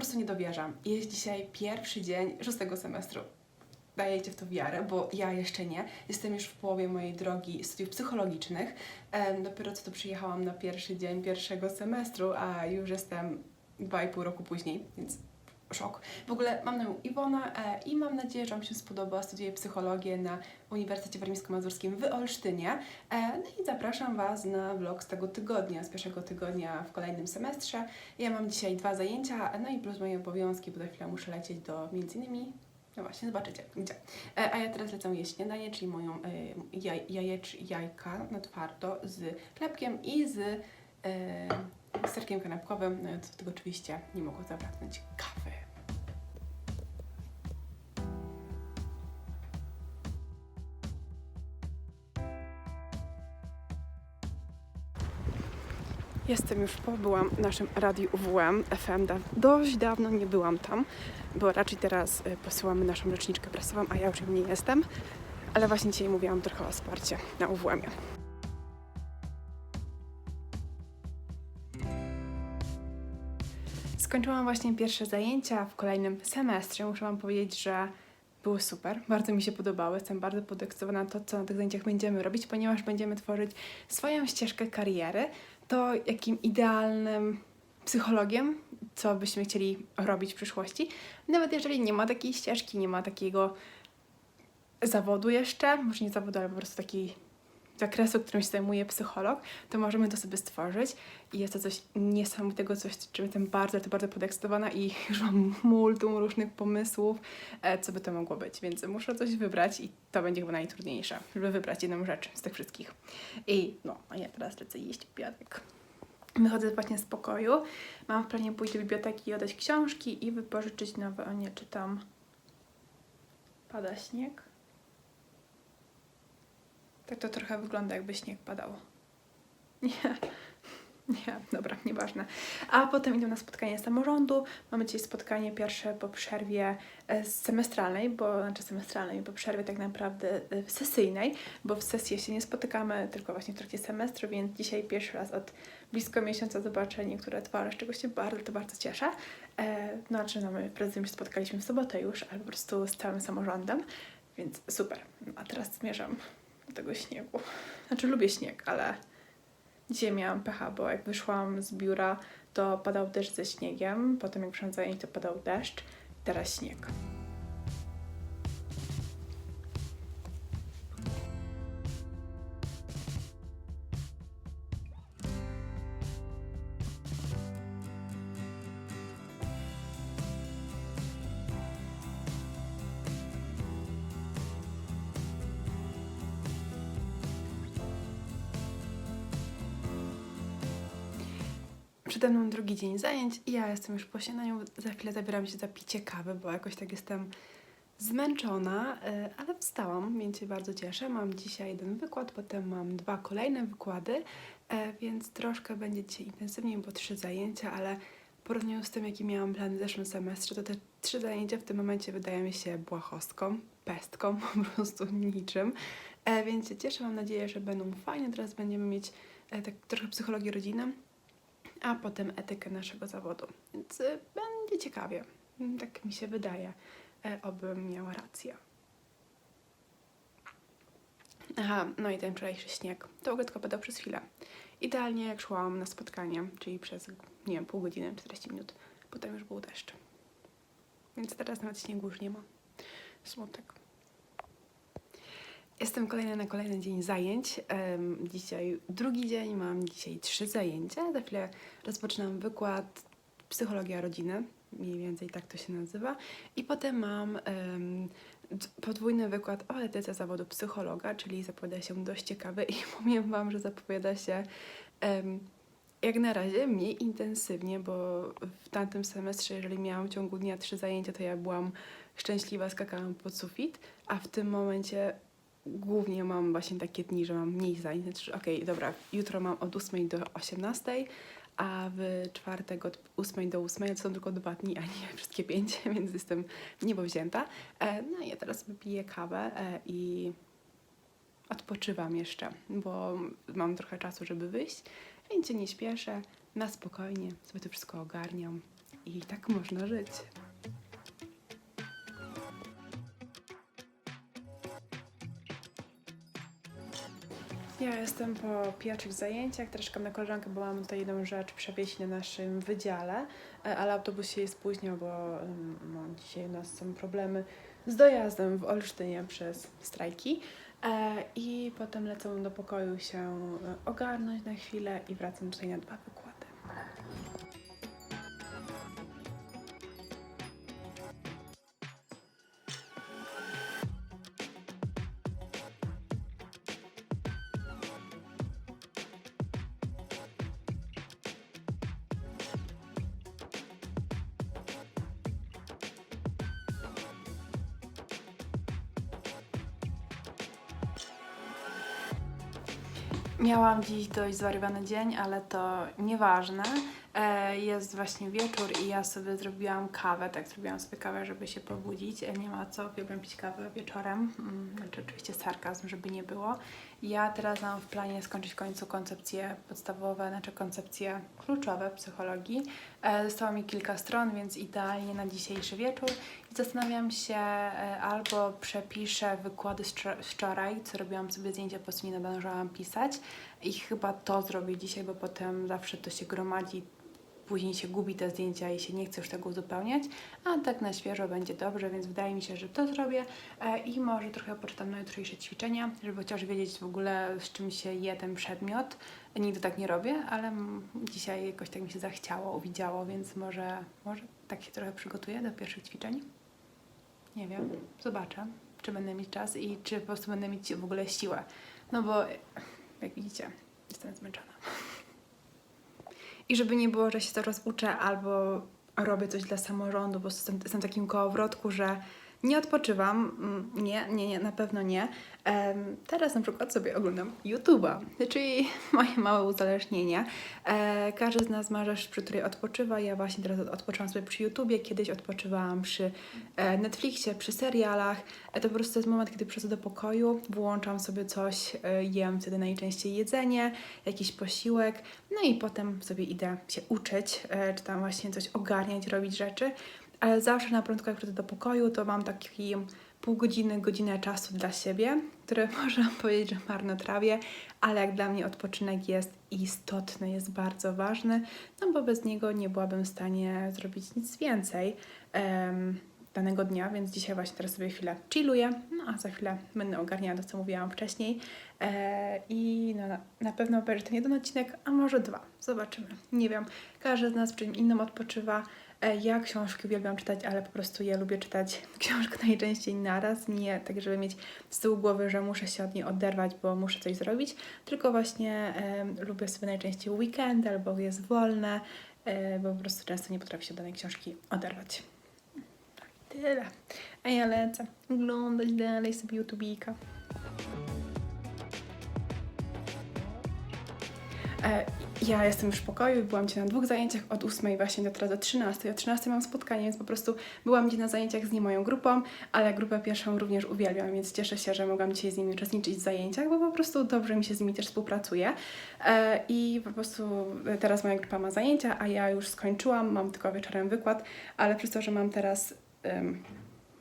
prostu nie dowierzam. Jest dzisiaj pierwszy dzień szóstego semestru. Dajecie w to wiarę, bo ja jeszcze nie. Jestem już w połowie mojej drogi studiów psychologicznych. Dopiero co tu przyjechałam na pierwszy dzień pierwszego semestru, a już jestem dwa i pół roku później, więc szok. W ogóle mam na imię Iwona e, i mam nadzieję, że Wam się spodoba. Studiuję psychologię na Uniwersytecie Warmińsko-Mazurskim w Olsztynie. E, no i zapraszam Was na vlog z tego tygodnia, z pierwszego tygodnia w kolejnym semestrze. Ja mam dzisiaj dwa zajęcia, no i plus moje obowiązki, bo za chwilę muszę lecieć do między innymi no właśnie, zobaczycie gdzie. E, a ja teraz lecę jeść śniadanie, czyli moją jaj, jajecz, jajka na twardo z chlebkiem i z e, serkiem kanapkowym. No, do tego oczywiście nie mogło zabraknąć kawy. Jestem już po, byłam naszym radiu UWM FM. Dość dawno nie byłam tam, bo raczej teraz y, posyłamy naszą roczniczkę prasową, a ja już nie jestem. Ale właśnie dzisiaj mówiłam trochę o wsparcie na UWM-ie. Skończyłam właśnie pierwsze zajęcia w kolejnym semestrze. Muszę Wam powiedzieć, że były super, bardzo mi się podobały. Jestem bardzo podekscytowana na to, co na tych zajęciach będziemy robić, ponieważ będziemy tworzyć swoją ścieżkę kariery. To jakim idealnym psychologiem, co byśmy chcieli robić w przyszłości. Nawet jeżeli nie ma takiej ścieżki, nie ma takiego zawodu jeszcze, może nie zawodu, ale po prostu takiej zakresu, którym się zajmuje psycholog, to możemy to sobie stworzyć i jest to coś niesamowitego, coś, czym jestem bardzo, to bardzo podekscytowana i już mam multum różnych pomysłów, e, co by to mogło być, więc muszę coś wybrać i to będzie chyba najtrudniejsze, żeby wybrać jedną rzecz z tych wszystkich. I no, a ja teraz lecę jeść obiadek. Wychodzę właśnie z pokoju. Mam w planie pójść do biblioteki i oddać książki i wypożyczyć nowe. O nie, czytam. Pada śnieg. Tak to trochę wygląda, jakby śnieg padał. Nie. Nie, dobra, nieważne. A potem idę na spotkanie samorządu. Mamy dzisiaj spotkanie pierwsze po przerwie e, semestralnej, bo znaczy semestralnej, po przerwie tak naprawdę e, sesyjnej, bo w sesji się nie spotykamy, tylko właśnie w trakcie semestru, więc dzisiaj pierwszy raz od blisko miesiąca zobaczę niektóre twarze, z czego się bardzo, to bardzo cieszę. E, no, znaczy, no, my prezydium się spotkaliśmy w sobotę już, ale po prostu z całym samorządem, więc super. A teraz zmierzam tego śniegu. Znaczy, lubię śnieg, ale Dzisiaj miałam pecha, bo jak wyszłam z biura, to padał deszcz ze śniegiem, potem jak przyszłam zajęć, to padał deszcz, teraz śnieg. Przede mną drugi dzień zajęć i ja jestem już po śniadaniu. Za chwilę zabieram się za picie kawy, bo jakoś tak jestem zmęczona, y, ale wstałam, więc się bardzo cieszę. Mam dzisiaj jeden wykład, potem mam dwa kolejne wykłady, e, więc troszkę będzie dzisiaj intensywniej, bo trzy zajęcia, ale w porównaniu z tym, jaki miałam plany w zeszłym semestrze, to te trzy zajęcia w tym momencie wydają mi się błahostką, pestką, po prostu niczym. E, Więc się cieszę, mam nadzieję, że będą fajne. Teraz będziemy mieć e, tak trochę psychologii rodziny, a potem etykę naszego zawodu. Więc y, będzie ciekawie. Mm, Tak mi się wydaje, e, obym miała rację. Aha, no i ten wczorajszy śnieg. To tylko padał przez chwilę. Idealnie jak szłam na spotkanie, czyli przez, nie wiem, pół godziny, 40 minut. Potem już był deszcz. Więc teraz nawet śniegu już nie ma. Smutek. Jestem kolejny na kolejny dzień zajęć. Dzisiaj drugi dzień, mam dzisiaj trzy zajęcia. Za chwilę rozpoczynam wykład Psychologia rodziny, mniej więcej tak to się nazywa. I potem mam podwójny wykład o etyce zawodu psychologa, czyli zapowiada się dość ciekawy i powiem Wam, że zapowiada się jak na razie mniej intensywnie, bo w tamtym semestrze, jeżeli miałam w ciągu dnia trzy zajęcia, to ja byłam szczęśliwa, skakałam pod sufit, a w tym momencie głównie mam właśnie takie dni, że mam mniej zajęć. Znaczy, okej, dobra, jutro mam od 8 do 18, a w czwartek od 8 do 8, to są tylko dwa dni, a nie wszystkie pięć, więc jestem niebowzięta. E, no i ja teraz wypiję kawę e, i odpoczywam jeszcze, bo mam trochę czasu, żeby wyjść, więc się nie śpieszę, na spokojnie sobie to wszystko ogarniam, i tak można żyć. Ja jestem po pierwszych zajęciach, czekam na koleżankę, bo mamy tutaj jedną rzecz przewieźć na naszym wydziale, e, ale autobus się jej spóźnił, bo no, dzisiaj u nas są problemy z dojazdem w Olsztynie przez strajki. E, I potem lecę do pokoju się e, ogarnąć na chwilę i wracam tutaj na dwa wykłady. Miałam dziś dość zwariowany dzień, ale to nieważne. E, Jest właśnie wieczór i ja sobie zrobiłam kawę, tak zrobiłam sobie kawę, żeby się pobudzić. E, Nie ma co, uwielbiam pić kawę wieczorem, Mm, znaczy oczywiście sarkazm, żeby nie było. Ja teraz mam w planie skończyć w końcu koncepcje podstawowe, znaczy koncepcje kluczowe psychologii. E, Zostało mi kilka stron, więc idealnie na dzisiejszy wieczór. I zastanawiam się, e, albo przepiszę wykłady z wczor- z wczoraj, co robiłam sobie zdjęcia, po prostu nie nadążałam pisać. I chyba to zrobię dzisiaj, bo potem zawsze to się gromadzi, później się gubi te zdjęcia i się nie chce już tego uzupełniać, a tak na świeżo będzie dobrze, więc wydaje mi się, że to zrobię e, i może trochę poczytam na jutrzejsze ćwiczenia, żeby chociaż wiedzieć w ogóle z czym się je ten przedmiot. Nigdy tak nie robię, ale dzisiaj jakoś tak mi się zachciało, uwidziało, więc może, może tak się trochę przygotuję do pierwszych ćwiczeń. Nie wiem, zobaczę, czy będę mieć czas i czy po prostu będę mieć w ogóle siłę. No bo jak widzicie, jestem zmęczona. I żeby nie było, że się teraz uczę albo robię coś dla samorządu, bo jestem, jestem w takim kołowrotku, że nie odpoczywam. Mm, Nie, nie, nie, na pewno nie. Teraz na przykład sobie oglądam YouTube'a, czyli moje małe uzależnienie. E, każdy z nas ma rzecz, przy której odpoczywa. Ja właśnie teraz odpoczywam sobie przy YouTubie, kiedyś odpoczywałam przy e, Netflixie, przy serialach. E, to po prostu jest moment, kiedy przychodzę do pokoju, włączam sobie coś, jem wtedy najczęściej jedzenie, jakiś posiłek, no i potem sobie idę się uczyć, czy tam właśnie coś ogarniać, robić rzeczy. Ale zawsze na początku, jak przychodzę do pokoju, to mam taki pół godziny, godzinę czasu dla siebie, które można powiedzieć, że marnotrawię, ale jak dla mnie odpoczynek jest istotny, jest bardzo ważny, no bo bez niego nie byłabym w stanie zrobić nic więcej em, danego dnia, więc dzisiaj właśnie teraz sobie chwilę chilluję, no a za chwilę będę ogarniała to, co mówiłam wcześniej e, i no, na, pewno obejrzę ten jeden odcinek, a może dwa, zobaczymy, nie wiem, każdy z nas czym innym odpoczywa, Ja książki uwielbiam czytać, ale po prostu ja lubię czytać książkę najczęściej naraz, nie tak, żeby mieć z tyłu głowy, że muszę się od niej oderwać, bo muszę coś zrobić, tylko właśnie lubię sobie najczęściej weekend albo jest wolne, e, bo po prostu często nie potrafię się od danej książki oderwać. Tyle. A ja lecę oglądać dalej sobie YouTube'ika. E, Ja jestem już w pokoju, byłam dzisiaj na dwóch zajęciach od 8 właśnie do teraz do 13. O 13 mam spotkanie, więc po prostu byłam dzisiaj na zajęciach z nie moją grupą, ale grupę pierwszą również uwielbiam, więc cieszę się, że mogłam dzisiaj z nimi uczestniczyć w zajęciach, bo po prostu dobrze mi się z nimi też współpracuje. E, I po prostu teraz moja grupa ma zajęcia, a ja już skończyłam, mam tylko wieczorem wykład, ale przez to, że mam teraz em,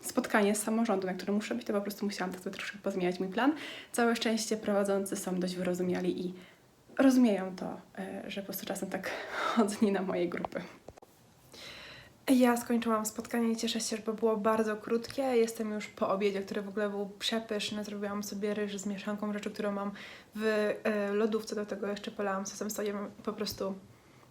spotkanie z samorządu, na którym muszę być, to po prostu musiałam tak troszkę pozmieniać mój plan. Całe szczęście prowadzący są dość wyrozumiali i rozumieją to, e, że po prostu czasem tak chodzę nie na moje grupy. Ja skończyłam spotkanie, cieszę się, bo było bardzo krótkie. Jestem już po obiedzie, który w ogóle był przepyszny. Zrobiłam sobie ryż z mieszanką rzeczy, którą mam w e, lodówce. Do tego jeszcze polałam sosem sojem. Po prostu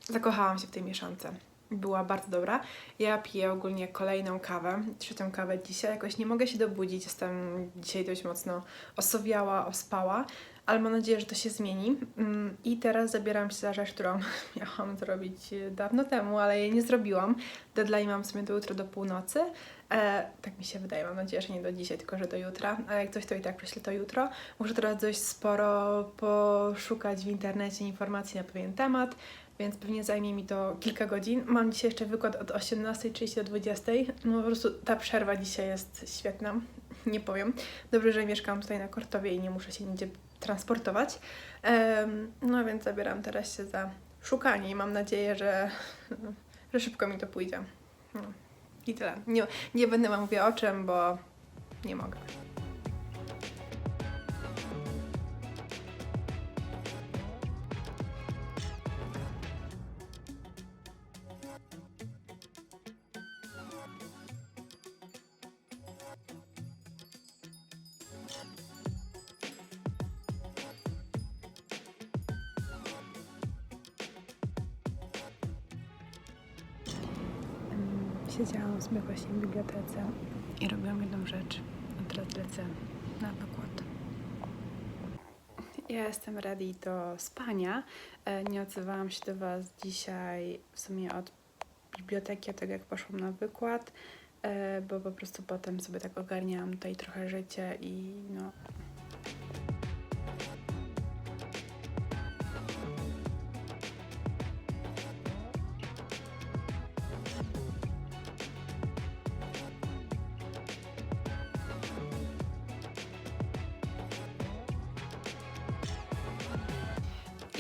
zakochałam się w tej mieszance. Była bardzo dobra. Ja piję ogólnie kolejną kawę, trzecią kawę dzisiaj. Jakoś nie mogę się dobudzić. Jestem dzisiaj dość mocno osowiała, ospała, ale mam nadzieję, że to się zmieni. Mm, I teraz zabieram się za rzecz, którą miałam zrobić e, dawno temu, ale jej nie zrobiłam. Deadline mam w sumie do jutra do północy. E, tak mi się wydaje, mam nadzieję, że nie do dzisiaj, tylko że do jutra. A jak coś, to i tak prześlę to jutro. Muszę teraz dość sporo poszukać w internecie informacji na pewien temat, więc pewnie zajmie mi to kilka godzin. Mam dzisiaj jeszcze wykład od 18.30 do 20.00. No po prostu ta przerwa dzisiaj jest świetna, nie powiem. Dobrze, że mieszkam tutaj na Kortowie i nie muszę się nigdzie transportować. No więc zabieram teraz się za szukanie i mam nadzieję, że że szybko mi to pójdzie. No. I tyle. Nie, nie będę wam mówiła o czym, bo nie mogę. Siedziałam sobie właśnie w bibliotece i robiłam jedną rzecz, a teraz lecę na wykład. Ja jestem ready do spania. E, Nie odzywałam się do Was dzisiaj w sumie od biblioteki, od tego jak poszłam na wykład, e, bo po prostu potem sobie tak ogarniałam tutaj trochę życie i no,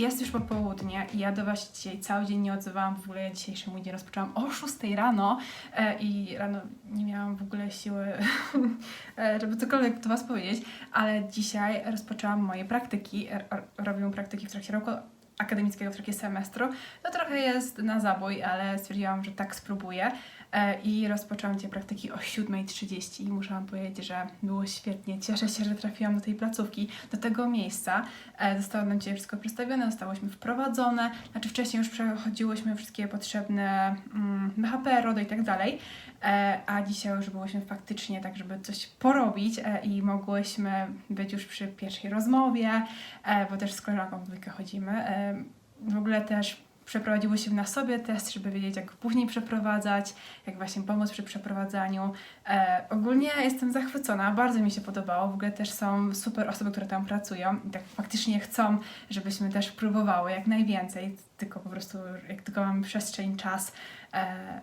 Jest już popołudnie i ja do Was dzisiaj cały dzień nie odzywałam. W ogóle ja dzisiejszy mój dzień rozpoczęłam o 6 rano e, i rano nie miałam w ogóle siły, e, żeby cokolwiek do Was powiedzieć, ale dzisiaj rozpoczęłam moje praktyki. R- r- robię praktyki w trakcie roku akademickiego, w trakcie semestru. To trochę jest na zabój, ale stwierdziłam, że tak spróbuję. E, I rozpoczęłam te praktyki o 7.30 i muszę Wam powiedzieć, że było świetnie. Cieszę się, że trafiłam do tej placówki, do tego miejsca. E, Zostało nam dzisiaj wszystko przedstawione, zostałyśmy wprowadzone. Znaczy wcześniej już przechodziłyśmy wszystkie potrzebne mm, BHP, RODO i tak dalej. E, A dzisiaj już byłyśmy faktycznie tak, żeby coś porobić i mogłyśmy być już przy pierwszej rozmowie, bo też z koleżanką w chodzimy. W ogóle też przeprowadziłyśmy na sobie test, żeby wiedzieć, jak później przeprowadzać, jak właśnie pomóc przy przeprowadzaniu. E, ogólnie jestem zachwycona, bardzo mi się podobało. W ogóle też są super osoby, które tam pracują i tak faktycznie chcą, żebyśmy też próbowały jak najwięcej, tylko po prostu jak tylko mamy przestrzeń, czas, e,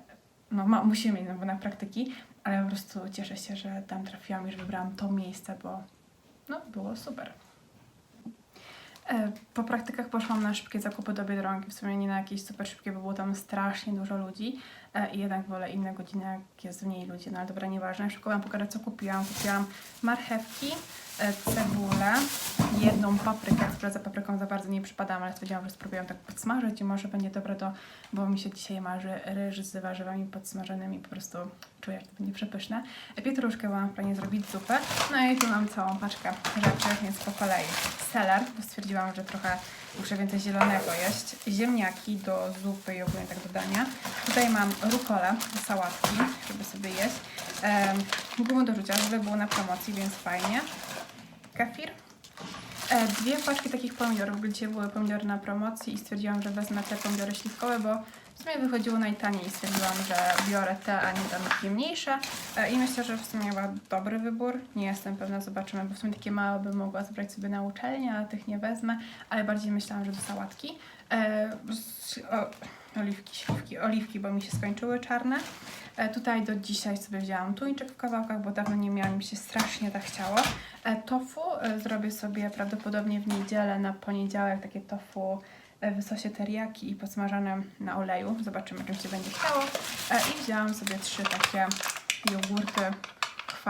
no ma, musimy mieć no, bo na praktyki, ale po prostu cieszę się, że tam trafiłam i że wybrałam to miejsce, bo no, było super. E, Po praktykach poszłam na szybkie zakupy do Biedronki, w sumie nie na jakieś super szybkie, bo było tam strasznie dużo ludzi e, i jednak wolę inne godziny, jak jest mniej ludzi, no ale dobra, nieważne. Szybko Wam pokażę, co kupiłam. Kupiłam marchewki, e, cebulę, jedną paprykę, która za papryką za bardzo nie przypadam, ale stwierdziłam, że spróbuję tak podsmażyć i może będzie dobre do, bo mi się dzisiaj marzy ryż z warzywami podsmażonymi, po prostu czuję, że to będzie przepyszne. Pietruszkę, mam w planie zrobić zupę, no i tu mam całą paczkę rzeczy, więc po kolei. Seler, bo stwierdziłam, że trochę muszę więcej zielonego jeść. Ziemniaki do zupy i ogólnie tak do dania. Tutaj mam rukolę do sałatki, żeby sobie jeść. Um, do rzucia, żeby było na promocji, więc fajnie. Kefir. E, dwie paczki takich pomidorów, dzisiaj były pomidory na promocji i stwierdziłam, że wezmę te pomidory śliwkowe, bo w sumie wychodziło najtaniej i stwierdziłam, że biorę te, a nie tam mniejsze. E, I myślę, że w sumie chyba dobry wybór. Nie jestem pewna, zobaczymy, bo w sumie takie małe bym mogła zabrać sobie na uczelnię, ale tych nie wezmę, ale bardziej myślałam, że do sałatki. E, z- o, oliwki, śliwki, oliwki, bo mi się skończyły czarne. E, tutaj do dzisiaj sobie wzięłam tuńczyk w kawałkach, bo dawno nie miałam, mi się strasznie tak chciało. E, tofu e, zrobię sobie prawdopodobnie w niedzielę na poniedziałek takie tofu w sosie teriyaki i podsmażanym na oleju. Zobaczymy, czym się będzie chciało. I wzięłam sobie trzy takie jogurty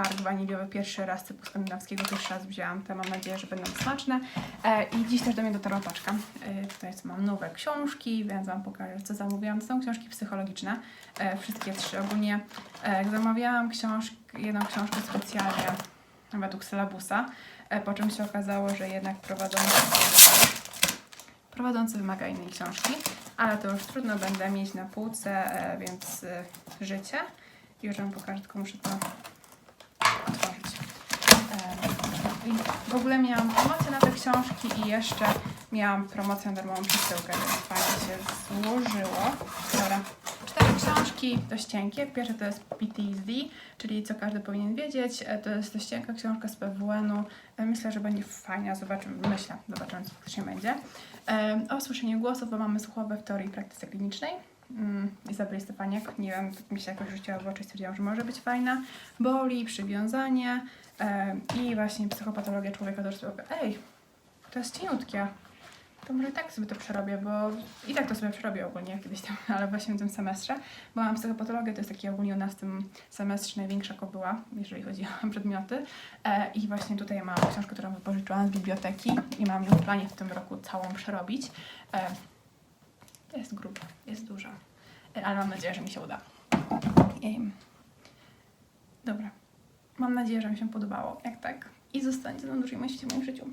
kwark waniliowy pierwszy raz typu skandynawskiego, pierwszy raz wzięłam te, mam nadzieję, że będą smaczne. E, I dziś też do mnie dotarła paczka. E, tutaj mam nowe książki, więc Wam pokażę, co zamówiłam. To są książki psychologiczne, e, wszystkie trzy. Ogólnie e, zamawiałam książkę, jedną książkę specjalnie według sylabusa, e, po czym się okazało, że jednak prowadzący, prowadzący wymaga innej książki, ale to już trudno, będę mieć na półce, e, więc e, życie. Już Wam pokażę, tylko muszę to E, I w ogóle miałam promocję na te książki i jeszcze miałam promocję na darmową przesyłkę, więc fajnie się złożyło. Dobra. Cztery książki, dość cienkie. Pierwsze to jest PTSD, czyli co każdy powinien wiedzieć. E, To jest dość cienka książka z PWN-u. E, Myślę, że będzie fajna. Zobaczymy, myślę, zobaczymy co faktycznie będzie. E, O słyszeniu głosów, bo mamy słuchowe w teorii i praktyce klinicznej. Mm, Izabeli Stefaniak, nie wiem, mi się jakoś rzuciła w oczy, stwierdziłam, że może być fajna. Boli, przywiązanie i właśnie psychopatologia człowieka dorosłego. Ej, to jest cieniutkie. to może tak sobie to przerobię, bo i tak to sobie przerobię ogólnie kiedyś tam, ale właśnie w tym semestrze, bo mam psychopatologię, to jest taki ogólnie u nas w tym semestrze największa kobyła, jeżeli chodzi o przedmioty. E, I właśnie tutaj mam książkę, którą wypożyczyłam z biblioteki i mam ją w planie w tym roku całą przerobić. E, jest gruba, jest duża, e, ale mam nadzieję, że mi się uda. Dobra. Mam nadzieję, że mi się podobało. Jak tak? I zostańcie na dłużej myśli w moim życiu.